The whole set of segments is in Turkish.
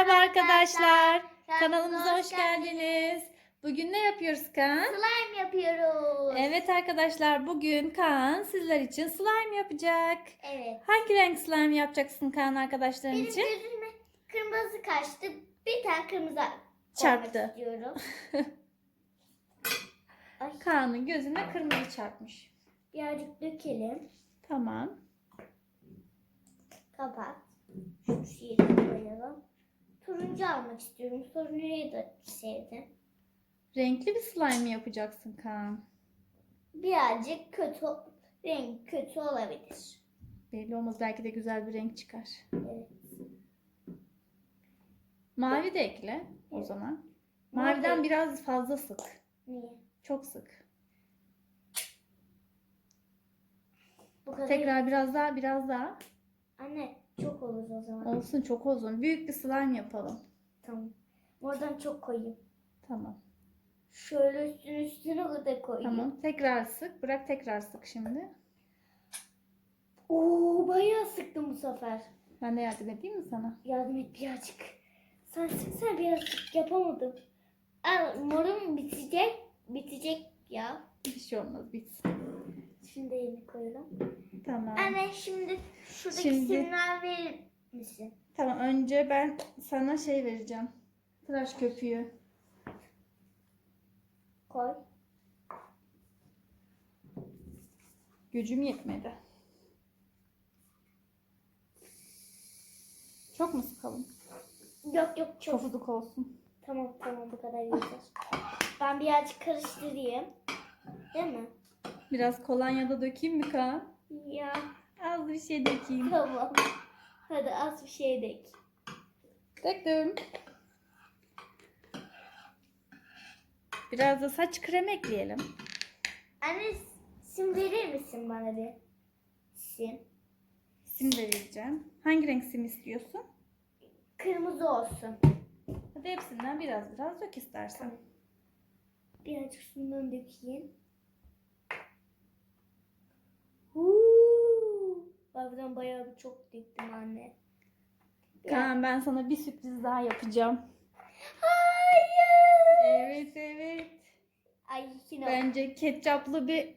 Merhaba arkadaşlar. Kanalımıza hoş geldiniz. Bugün ne yapıyoruz Kaan? Slime yapıyoruz. Evet arkadaşlar bugün Kaan sizler için slime yapacak. Evet. Hangi renk slime yapacaksın Kaan arkadaşların Benim için? gözüme kırmızı kaçtı. Bir tane kırmızı Çarptı. istiyorum. Kaan'ın gözüne kırmızı çarpmış. birazcık dökelim. Tamam. Kapat. Şu şeyi de koyalım. Turuncu almak istiyorum. Turuncuyu da sevdim. Renkli bir slime yapacaksın Kaan? Birazcık kötü, renk kötü olabilir. Belli olmaz belki de güzel bir renk çıkar. Evet. Mavi de ekle o zaman. Mavi. Maviden biraz fazla sık. Niye? Çok sık. Bu kadar. Tekrar biraz daha biraz daha. Anne çok olur o zaman. Olsun çok uzun. Büyük bir slime yapalım. Tamam. Oradan çok koyayım. Tamam. Şöyle üstüne üstüne de koyayım. Tamam. Tekrar sık. Bırak tekrar sık şimdi. Oo bayağı sıktım bu sefer. Ben de yardım edeyim mi sana? Yardım et birazcık. Sen sıksana birazcık yapamadım. Al morum bitecek. Bitecek ya. Bir şey olmaz. Bitsin. Şimdi elini koyalım. Tamam. Anne şimdi şuradaki Şimdi- simler verir misin? Tamam. Önce ben sana şey vereceğim. Tıraş köpüğü. Koy. Gücüm yetmedi. Çok mu sıkalım? Yok yok çok. Çofuduk olsun. Tamam tamam bu kadar yeter. Ben birazcık karıştırayım. Değil mi? Biraz kolonya da dökeyim mi Kaan? Ya Az bir şey dökeyim. tamam. Hadi az bir şey dek. Döktüm. Biraz da saç kremi ekleyelim. Anne sim verir misin bana bir? Sim. Sim vereceğim. Hangi renk sim istiyorsun? Kırmızı olsun. Hadi hepsinden biraz biraz dök istersen. Birazcık şundan dökeyim. Huu. Bazen bayağı bir çok döktüm anne. Kaan ben sana bir sürpriz daha yapacağım. Hayır. Evet evet. Ay yine. Bence ketçaplı bir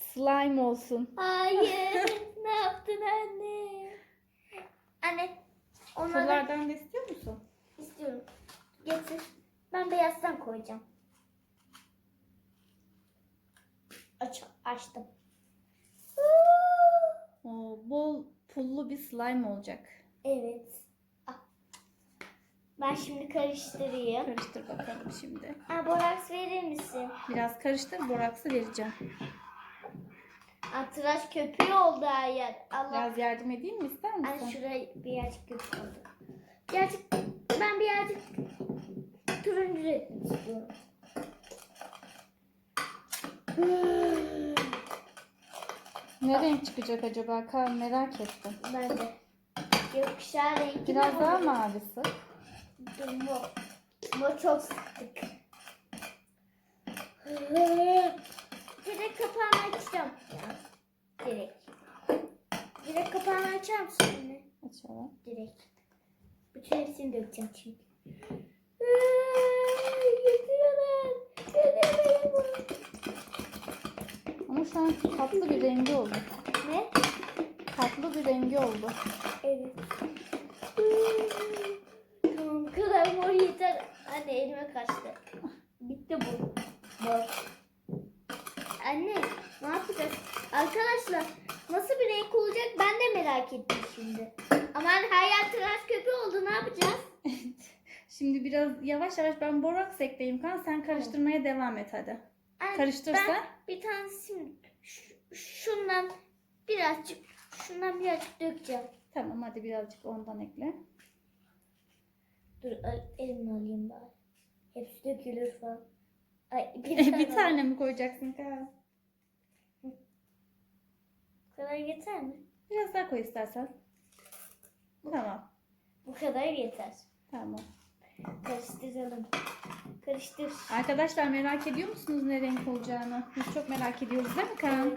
slime olsun. Hayır. ne yaptın anne? Anne. Onları Fırlardan da istiyor musun? istiyorum. Getir. Ben beyazdan koyacağım. Aç, açtım. Oo, bol pullu bir slime olacak. Evet. Ben şimdi karıştırayım. Karıştır bakalım şimdi. Aa, boraks verir misin? Biraz karıştır boraksı vereceğim. Aa, tıraş köpüğü oldu her yer. Allah. Biraz yardım edeyim mi ister Ay misin? şuraya birazcık köpük oldu. Birazcık, ben birazcık turuncu istiyorum. Ne renk çıkacak acaba Kaan merak ettim. Ben de. Gökkuşağı rengi Biraz daha olur? mavi sık. Dur, Mor. Mor çok sıktık. Direkt kapağını açacağım. Direkt. Direkt kapağını açar mısın anne? Açalım. Direkt. Bütün hepsini dökeceğim çünkü. Ay, Getiriyorlar. An tatlı bir rengi oldu. Ne? Tatlı bir rengi oldu. Evet. Tamam kadar mor yeter. Anne elime kaçtı. Bitti bu. Mor. Anne ne yapacağız? Arkadaşlar nasıl bir renk olacak ben de merak ettim şimdi. Ama hani her yer tıraş köpüğü oldu ne yapacağız? Şimdi biraz yavaş yavaş ben boraks ekleyeyim Kaan. Sen karıştırmaya devam et hadi. Anne, Karıştırsan. Ben bir tanesini şundan birazcık şundan birazcık dökeceğim. Tamam hadi birazcık ondan ekle. Dur el- elimle alayım bari. Hepsi dökülür falan. Ay bir tane. bir tane mi koyacaksın Kaan? Bu kadar yeter mi? Biraz daha koy istersen. Tamam. Bu kadar yeter. Tamam. Karıştıralım. Karıştır. Arkadaşlar merak ediyor musunuz ne renk olacağını? Biz çok merak ediyoruz değil mi Kaan?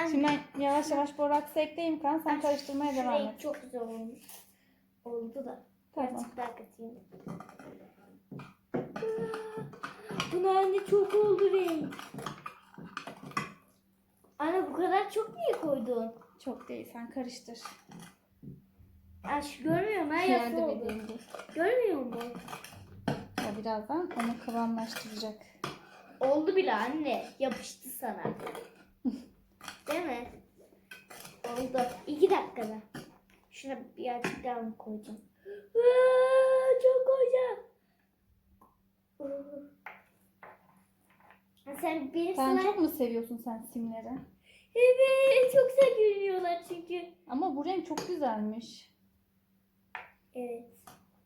Anne, Şimdi ben yavaş yavaş boraksı ekleyeyim Kaan. Sen Ay, karıştırmaya devam renk et. çok güzel olmuş. Oldu da. Tamam. Birazcık daha katayım. Buna anne çok oldu renk. Anne bu kadar çok niye koydun? Çok değil sen karıştır. Ya şu görmüyorum her Yardım yer oldu. edeyim dur. Görmüyor musun? O birazdan onu kıvamlaştıracak. Oldu bile anne. Yapıştı sana. Değil mi? Oldu. İki dakikada. Şuna birazcık daha mı koyacağım? Aa, çok koyacağım. Sen benim Sen slime- çok mu seviyorsun sen simleri? Evet çok görünüyorlar çünkü. Ama bu renk çok güzelmiş. Evet.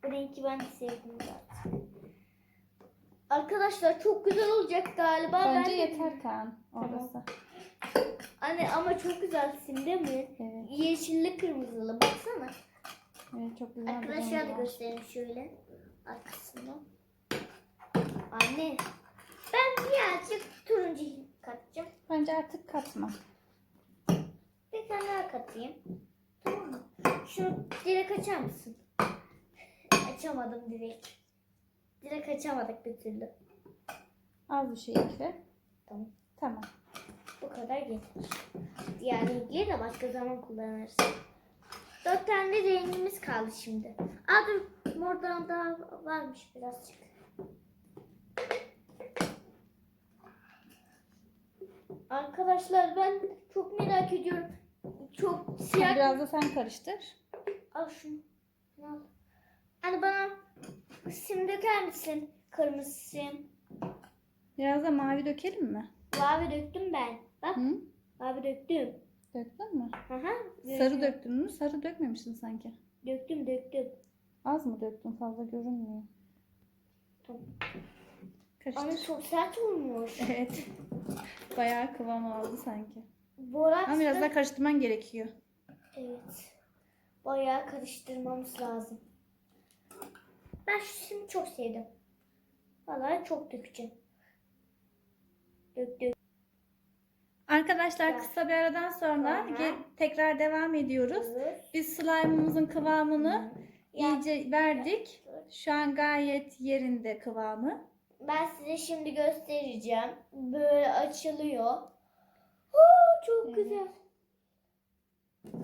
Bu renki ben de sevdim zaten. Arkadaşlar çok güzel olacak galiba. Bence ben de- yeter Kaan orası. Anne ama çok güzel sim değil mi? Evet, Yeşilli kırmızılı baksana. evet çok güzel Arkadaşlar da rengi göstereyim şöyle arkasından. Anne ben birazcık turuncu katacağım. Bence artık katma. Bir tane daha katayım. Tamam mı? Şunu direkt açar mısın? Açamadım direkt. Direkt açamadık bir türlü. Az bir şey ekle. Tamam. Tamam. Bu kadar yeter. Diğer renkleri de başka zaman kullanırız. Dört tane rengimiz kaldı şimdi. Aa dur mordan daha varmış birazcık. Arkadaşlar ben çok merak ediyorum. Çok siyah. Biraz da sen karıştır. Al şunu. Al. Hani bana sim döker misin? Kırmızı sim. Biraz da mavi dökelim mi? Mavi döktüm ben. Bak Hı? mavi döktüm. Döktün mü? Hı hı. Sarı döktün mü? Sarı dökmemişsin sanki. Döktüm döktüm. Az mı döktün? Fazla görünmüyor. Tamam. Karıştır. Ama çok sert olmuş. Evet. Bayağı kıvam aldı sanki. Borax Ama biraz da- daha karıştırman gerekiyor. Evet. Bayağı karıştırmamız lazım. Ben şu simi çok sevdim. Vallahi çok dökeceğim. Dök dök. Arkadaşlar Güzel. kısa bir aradan sonra tekrar devam ediyoruz. Biz slime'ımızın kıvamını Ya- iyice verdik. Şu an gayet yerinde kıvamı. Ben size şimdi göstereceğim. Böyle açılıyor. Oo, çok Evet. güzel.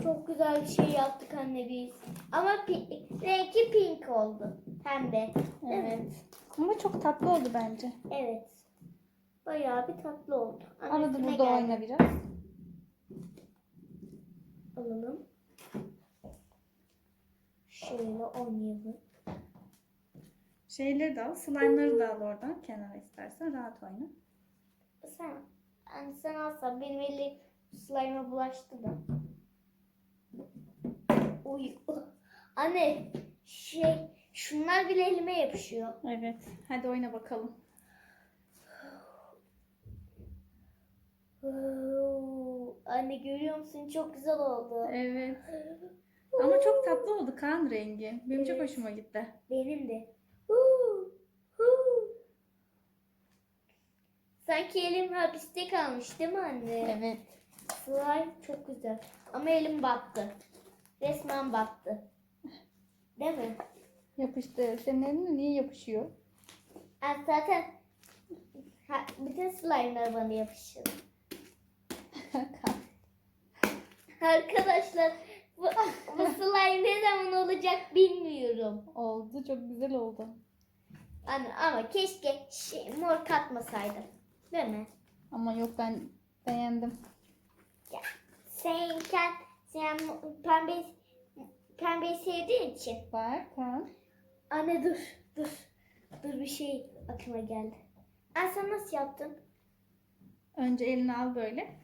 Çok güzel bir şey yaptık anne biz. Ama pi- renki pink oldu. Pembe. Evet. Ama çok tatlı oldu bence. Evet. Bayağı bir tatlı oldu. Arada üstüne burada geldi. oyna biraz. Alalım. Şöyle oynayalım. Şeyleri de al, slime'ları da al oradan kenara istersen rahat oyna. Sen, yani sen alsan benim elim slime'a bulaştı da. Uy. Anne şey şunlar bile elime yapışıyor. Evet. Hadi oyna bakalım. Anne görüyor musun? Çok güzel oldu. Evet. Ama çok tatlı oldu kan rengi. Benim çok Evet. hoşuma gitti. Benim de. Sanki elim hapiste kalmış değil mi anne? Evet. Slime çok güzel. Ama elim battı. Resmen battı. Değil mi? Yapıştı. Senin eline niye yapışıyor? Yani zaten ha, bütün slime'lar bana yapışır. Arkadaşlar bu, bu slime ne zaman olacak bilmiyorum. oldu. Çok güzel oldu. Anne, ama keşke şey, mor katmasaydım. Değil mi? Ama yok ben beğendim. Sen, sen, sen pembe, pembeyi sevdiğin için. Bak kan. Anne dur, dur. Dur bir şey aklıma geldi. Anne sen nasıl yaptın? Önce elini al böyle.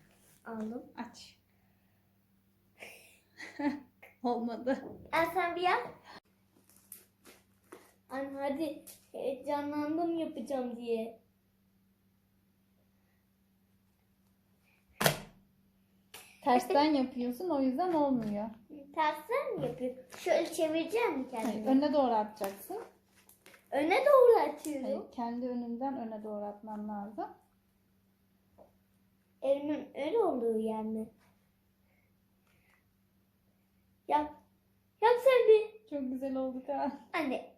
Aldım. Aç. Olmadı. Anne sen bir yap. Anne hadi heyecanlandım yapacağım diye. Tersten yapıyorsun o yüzden olmuyor. Tersten mi yapıyor? Şöyle çevireceğim mi Hayır, kendimi? öne doğru atacaksın. Öne doğru atıyorum. Hayır, kendi önünden öne doğru atman lazım. Elimin öyle olduğu yer mi? Yap. Yap sen bir. Çok güzel oldu Kaan. Anne.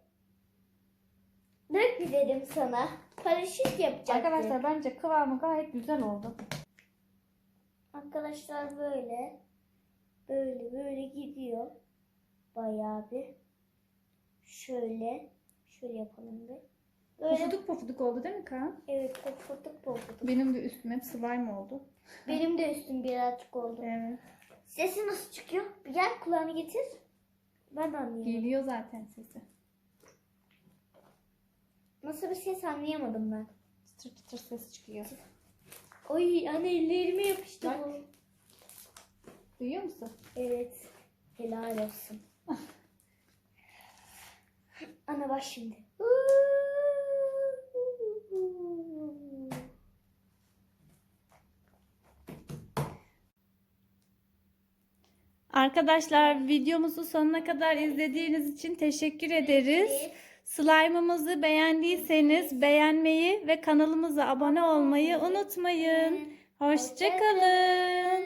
Dök dedim sana. Paraşüt yapacaktım. Arkadaşlar bence kıvamı gayet güzel oldu. Arkadaşlar böyle. Böyle böyle gidiyor. Bayağı bir. Şöyle. Şöyle yapalım bir. Böyle. Pofuduk pofuduk oldu değil mi Kaan? Evet pofuduk pofuduk. Benim de üstüm hep slime oldu. Benim de üstüm birazcık oldu. Evet. Sesi nasıl çıkıyor? Bir gel kulağını getir. Ben de anlayamadım. Geliyor zaten sesi. Nasıl bir ses anlayamadım ben. Çıtır çıtır ses çıkıyor. Oy anne ellerime yapıştı Bak. bu. Duyuyor musun? Evet. Helal olsun. Ana bak şimdi. Arkadaşlar videomuzu sonuna kadar izlediğiniz için teşekkür ederiz. Slime'ımızı beğendiyseniz beğenmeyi ve kanalımıza abone olmayı unutmayın. Hoşçakalın. Hoşçakalın.